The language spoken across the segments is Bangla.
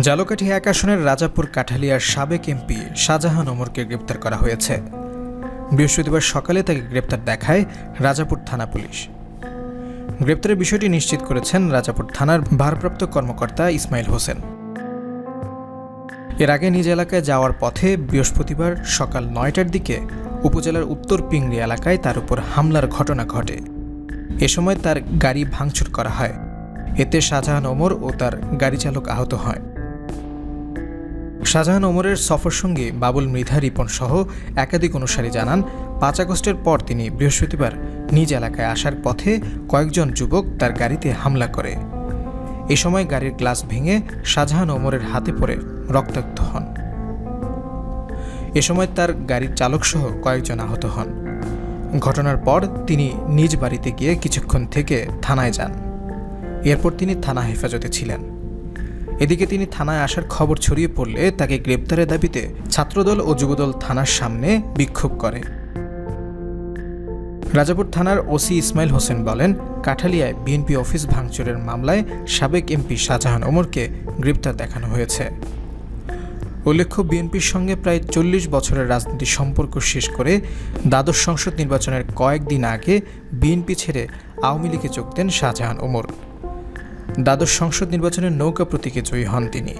জালকাঠি এক আসনের রাজাপুর কাঠালিয়ার সাবেক এমপি শাহজাহান ওমরকে গ্রেপ্তার করা হয়েছে। বৃহস্পতিবার সকালে তাকে গ্রেপ্তার দেখায় রাজাপুর থানা পুলিশ। গ্রেপ্তারের বিষয়টি নিশ্চিত করেছেন রাজাপুর থানার ভারপ্রাপ্ত কর্মকর্তা ইসমাইল হোসেন। এর আগে নিজ এলাকায় যাওয়ার পথে বৃহস্পতিবার সকাল নয়টার দিকে উপজেলার উত্তর পিংড়ি এলাকায় তার উপর হামলার ঘটনা ঘটে। এ সময় তার গাড়ি ভাঙচুর করা হয়। এতে শাহজাহান ওমর ও তার গাড়ি চালক আহত হয়। শাহজাহান ওমরের সফর সঙ্গী বাবুল মৃধা রিপন সহ একাধিক অনুসারী জানান, পাঁচ আগস্টের পর তিনি বৃহস্পতিবার নিজ এলাকায় আসার পথে কয়েকজন যুবক তার গাড়িতে হামলা করে। এ সময় গাড়ির গ্লাস ভেঙে শাহজাহান ওমরের হাতে পড়ে রক্তাক্ত হন। এ সময় তার গাড়ির চালকসহ কয়েকজন আহত হন। ঘটনার পর তিনি নিজ বাড়িতে গিয়ে কিছুক্ষণ থেকে থানায় যান। এরপর তিনি থানা হেফাজতে ছিলেন। এদিকে তিনি থানায় আসার খবর ছড়িয়ে পড়লে তাকে গ্রেপ্তারের দাবিতে ছাত্রদল ও যুবদল থানার সামনে বিক্ষোভ করে। রাজাপুর থানার ওসি ইসমাইল হোসেন বলেন, কাঠালিয়ায় বিএনপি অফিস ভাঙচুরের মামলায় সাবেক এমপি শাহজাহান ওমরকে গ্রেপ্তার দেখানো হয়েছে। উল্লেখ্য, বিএনপির সঙ্গে প্রায় চল্লিশ বছরের রাজনীতি সম্পর্ক শেষ করে দ্বাদশ সংসদ নির্বাচনের কয়েকদিন আগে বিএনপি ছেড়ে আওয়ামী লীগে যোগ দেন শাহজাহান ওমর। দ্বাদশ সংসদ নির্বাচনে নৌকা প্রতীকে জয়ী হন তিনি।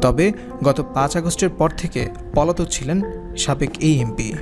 তবে গত পাঁচ আগস্টের পর থেকে পলাতক ছিলেন সাবেক এই এমপি।